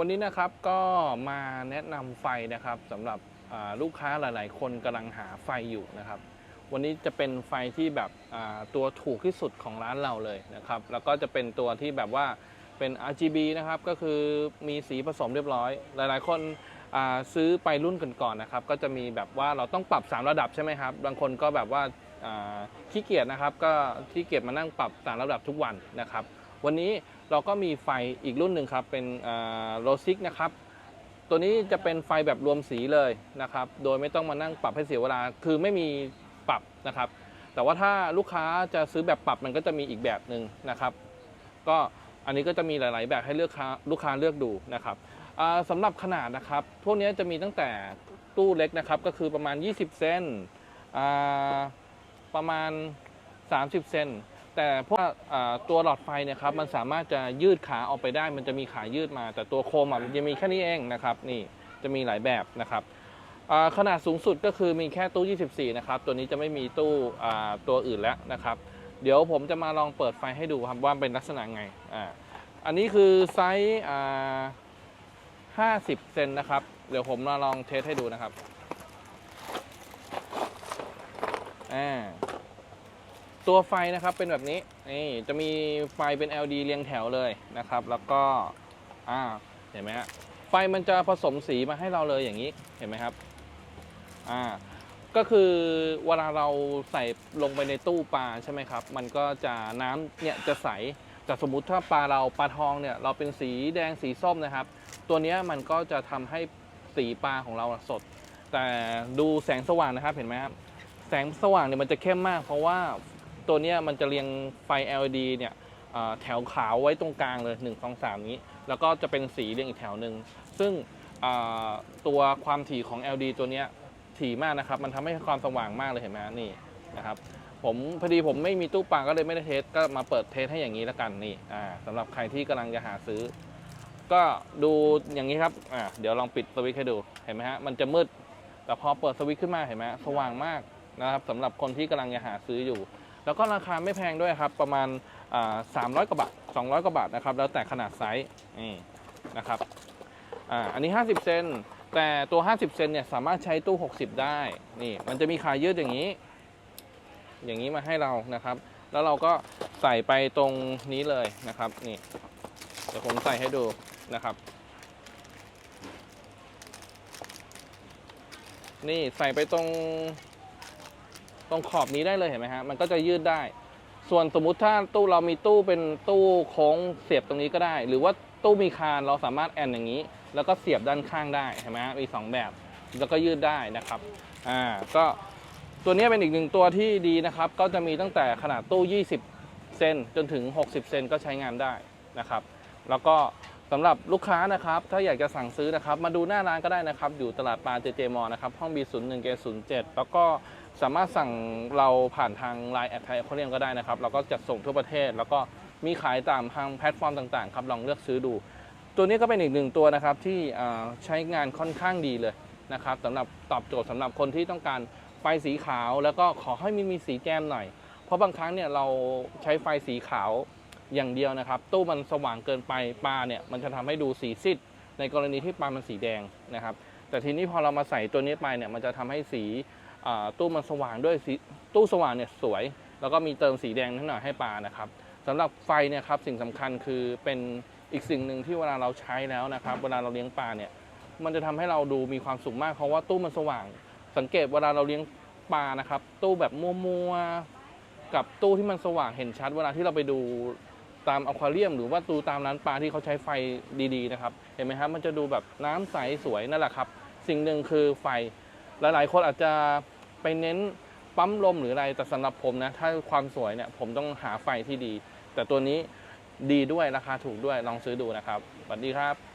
วันนี้นะครับก็มาแนะนำไฟนะครับสำหรับลูกค้าหลาย ๆ คนกำลังหาไฟอยู่นะครับ วันนี้จะเป็นไฟที่แบบตัวถูกที่สุดของร้านเราเลยนะครับ แล้วก็จะเป็นตัวที่แบบว่าเป็น RGB นะครับก็คือมีสีผสมเรียบร้อย หลาย ๆ คนซื้อไปรุ่นก่อนๆนะครับ ก็จะมีแบบว่าเราต้องปรับ 3 ระดับใช่ไหมครับ บางคนก็แบบว่าอ่าขี้เกียจนะครับ ก็ขี้เกียจมานั่งปรับ 3 ระดับทุกวันนะครับ วันนี้เราก็มีไฟอีกรุ่นหนึ่งครับ เป็นโลซิกนะครับตัวนี้จะเป็นไฟแบบรวมสีเลยนะครับ โดยไม่ต้องมานั่งปรับให้เสียเวลา คือไม่มีปรับนะครับ แต่ว่าถ้าลูกค้าจะซื้อแบบปรับมันก็จะมีอีกแบบหนึ่งนะครับ ก็อันนี้ก็จะมีหลาย ๆ แบบให้เลือกลูกค้าเลือกดูนะครับสำหรับขนาดนะครับ พวกนี้จะมีตั้งแต่ตู้เล็กนะครับ ก็คือประมาณ 20 เซนประมาณ 30 เซน แต่พวกอ่าตัวหลอดไฟเนี่ยครับมันสามารถจะยืดขาออกไปได้ มันจะมีขายืดมา แต่ตัวโคมอะมันจะมีแค่นี้เองนะครับนี่จะมีหลายแบบนะครับขนาดสูงสุดก็คือมีแค่ตู้ 24 นะครับ ตัวนี้จะไม่มีตู้ตัวอื่นแล้วนะครับ เดี๋ยวผมจะมาลองเปิดไฟให้ดูครับว่าเป็นลักษณะไงอ่าอันนี้คือไซส์อ่า50 เซนนะครับ เดี๋ยวผมมาลองเทสให้ดูนะครับอ่า ตัวไฟนะครับเป็นแบบนี้นี่จะมีไฟเป็น LED เรียงแถวเลยนะครับ แล้วก็อ่าเห็นไหมฮะไฟมันจะผสมสีมาให้เราเลยอย่างนี้เห็นไหมครับอ่าก็คือเวลาเราใส่ลงไปในตู้ปลาใช่ไหมครับ มันก็จะน้ำเนี่ยจะใสแต่สมมุติถ้าปลาเราปลาทองเนี่ยเราเป็นสีแดงสีส้มนะครับ ตัวนี้มันก็จะทำให้สีปลาของเราสด แต่ดูแสงสว่างนะครับเห็นไหมครับแสงสว่างเนี่ยมันจะเข้มมาก เพราะว่า ตัวนี้มันจะเรียงไฟ LED เนี่ยแถวขาวไว้ตรงกลางเลย 1 2 3 นี้ แล้วก็จะเป็นสีเรียงอีกแถวหนึ่ง ซึ่งตัวความถี่ของ LED ตัวนี้ถี่มากนะครับ มันทำให้ความสว่างมากเลยเห็นไหมนี่นะครับผมพอดีผมไม่มีตู้ปลาก็เลยไม่ได้เทสก็มาเปิดเทสให้อย่างนี้แล้วกันนี่อ่าสำหรับใครที่กำลังจะหาซื้อ ก็ดูอย่างนี้ครับอ่าเดี๋ยวลองปิดสวิตช์ให้ดูเห็นไหมฮะมันจะมืด แต่พอเปิดสวิตช์ขึ้นมาเห็นไหมสว่างมากนะครับสำหรับคนที่กำลังจะหาซื้ออยู่ แล้วก็ราคาไม่แพงด้วยครับ ประมาณสามร้อยกว่าบาทสองร้อยกว่าบาทนะครับ แล้วแต่ขนาดไซส์นี่นะครับอ่าอันนี้ 50 เซนแต่ตัว 50 เซนเนี่ยสามารถใช้ตู้ 60 ได้นี่มันจะมีขายืดอย่างนี้ อย่างนี้มาให้เรานะครับ แล้วเราก็ใส่ไปตรงนี้เลยนะครับนี่เดี๋ยวผมใส่ให้ดูนะครับ นี่ใส่ไปตรง ตรงขอบนี้ได้เลยเห็นไหมฮะมันก็จะยืดได้ ส่วนสมมุติถ้าตู้เรามีตู้เป็นตู้โค้งเสียบตรงนี้ก็ได้ หรือว่าตู้มีคานเราสามารถแอนอย่างนี้ แล้วก็เสียบด้านข้างได้เห็นไหมฮะมีสองแบบแล้วก็ยืดได้นะครับอ่าก็ตัวนี้เป็นอีกหนึ่งตัวที่ดีนะครับ ก็จะมีตั้งแต่ขนาดตู้ 20 เซนจนถึง 60 เซนก็ใช้งานได้นะครับ แล้วก็สำหรับลูกค้านะครับ ถ้าอยากจะสั่งซื้อนะครับ มาดูหน้าร้านก็ได้นะครับ อยู่ตลาดปลาเจเจมอนะครับ ห้อง B01 เก07 แล้วก็ สามารถสั่งเราผ่านทาง Line แอดไทยเขาเรียมก็ได้นะครับเราก็จัดส่งทั่วประเทศ แล้วก็มีขายตามทางแพลตฟอร์มต่างๆครับลองเลือกซื้อดู ตัวนี้ก็เป็นอีกหนึ่งตัวนะครับที่ใช้งานค่อนข้างดีเลยนะครับสำหรับตอบโจทย์สำหรับคนที่ต้องการไฟสีขาว แล้วก็ขอให้มีมีสีแก้มหน่อย เพราะบางครั้งเนี่ยเราใช้ไฟสีขาวอย่างเดียวนะครับ ตู้มันสว่างเกินไปปลาเนี่ยมันจะทำให้ดูสีซีดในกรณีที่ปลามันสีแดงนะครับ แต่ทีนี้พอเรามาใส่ตัวนี้ไปเนี่ยมันจะทำให้สี ตู้มันสว่างด้วยตู้สว่างเนี่ยสวย แล้วก็มีเติมสีแดงนิดหน่อยให้ปลานะครับสำหรับไฟเนี่ยครับสิ่งสำคัญคือเป็นอีกสิ่งหนึ่งที่เวลาเราใช้แล้วนะครับ เวลาเราเลี้ยงปลาเนี่ยมันจะทำให้เราดูมีความสุขมากเพราะว่าตู้มันสว่าง สังเกตเวลาเราเลี้ยงปลานะครับ ตู้แบบมัวๆกับตู้ที่มันสว่างเห็นชัด เวลาที่เราไปดูตามอควาเรียม หรือว่าดูตามร้านปลาที่เขาใช้ไฟดีๆนะครับ เห็นไหมครับมันจะดูแบบน้ำใสสวยนั่นแหละครับ สิ่งหนึ่งคือไฟหลายๆคนอาจจะ ไปเน้นปั๊มลมหรืออะไร แต่สำหรับผมนะ ถ้าความสวยเนี่ยผมต้องหาไฟที่ดี แต่ตัวนี้ดีด้วยราคาถูกด้วยลองซื้อดูนะครับสวัสดีครับ